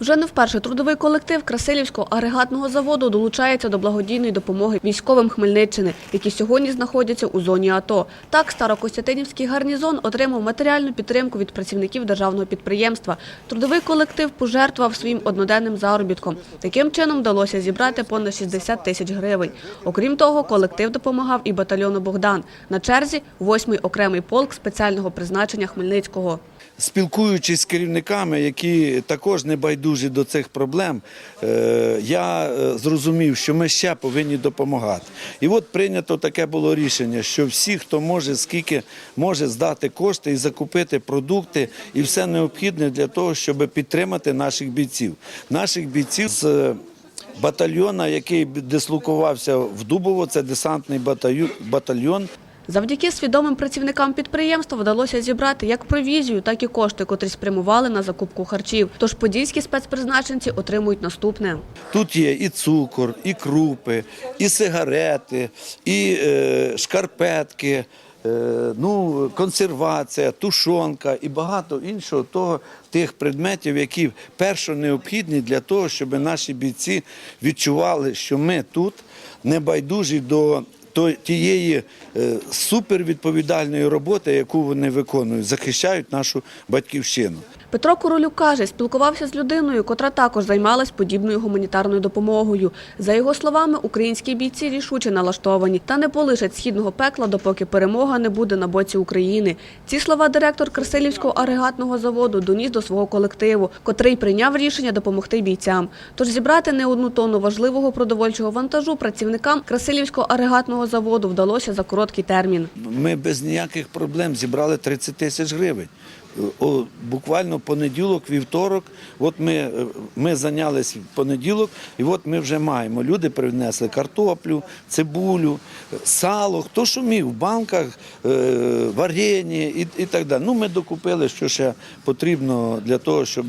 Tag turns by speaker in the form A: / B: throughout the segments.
A: Вже не вперше трудовий колектив Красилівського агрегатного заводу долучається до благодійної допомоги військовим Хмельниччини, які сьогодні знаходяться у зоні АТО. Так, Старокостянтинівський гарнізон отримав матеріальну підтримку від працівників державного підприємства. Трудовий колектив пожертвував своїм одноденним заробітком. Таким чином вдалося зібрати понад 60 тисяч гривень. Окрім того, колектив допомагав і батальйону Богдан. На черзі 8-й окремий полк спеціального призначення Хмельницького.
B: Спілкуючись з керівниками, які також не байдужі до цих проблем, е, я е, зрозумів, що ми ще повинні допомагати. І от прийнято таке було рішення, що всі, хто може, скільки може здати кошти і закупити продукти, і все необхідне для того, щоб підтримати наших бійців. Наших бійців з е, батальйона, який дислокувався в Дубово, це десантний батальйон- батальйон.
A: Завдяки свідомим працівникам підприємства вдалося зібрати як провізію, так і кошти, котрі спрямували на закупку харчів. Тож подільські спецпризначенці отримують наступне.
B: Тут є і цукор, і крупи, і сигарети, і е, шкарпетки, е, ну, консервація, тушонка і багато іншого того, тих предметів, які першо необхідні для того, щоб наші бійці відчували, що ми тут небайдужі до то- тієї е, супервідповідальної роботи, яку вони виконують, захищають нашу батьківщину.
A: Петро Королюк каже, спілкувався з людиною, котра також займалась подібною гуманітарною допомогою. За його словами, українські бійці рішуче налаштовані та не полишать східного пекла, допоки перемога не буде на боці України. Ці слова директор Красилівського агрегатного заводу доніс до свого колективу, котрий прийняв рішення допомогти бійцям. Тож зібрати не одну тонну важливого продовольчого вантажу працівникам Красилівського агрегатного вдалося за короткий термін.
B: Ми без ніяких проблем зібрали 30 тисяч гривень. Буквально понеділок, вівторок. От ми, е, ми зайнялись в понеділок, і от ми вже маємо. Люди принесли картоплю, цибулю, е, сало, хто міг в банках, е, варені і, і так далі. Ну, ми докупили, що ще потрібно для того, щоб,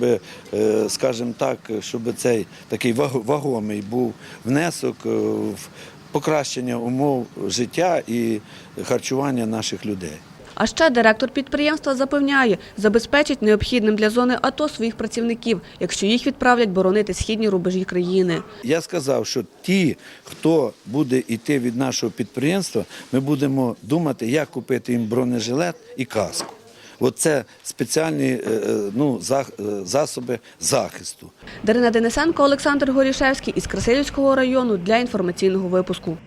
B: скажімо так, щоб цей такий вагомий був внесок в покращення умов життя і харчування наших людей.
A: А ще директор підприємства запевняє, забезпечить необхідним для зони АТО своїх працівників, якщо їх відправлять боронити східні рубежі країни.
B: Я сказав, що ті, хто буде йти від нашого підприємства, ми будемо думати, як купити їм бронежилет і каску. Оце спеціальні е, е, ну, е, засоби захисту.
A: Дарина Денисенко, Олександр Горішевський із Красилівського району для інформаційного випуску.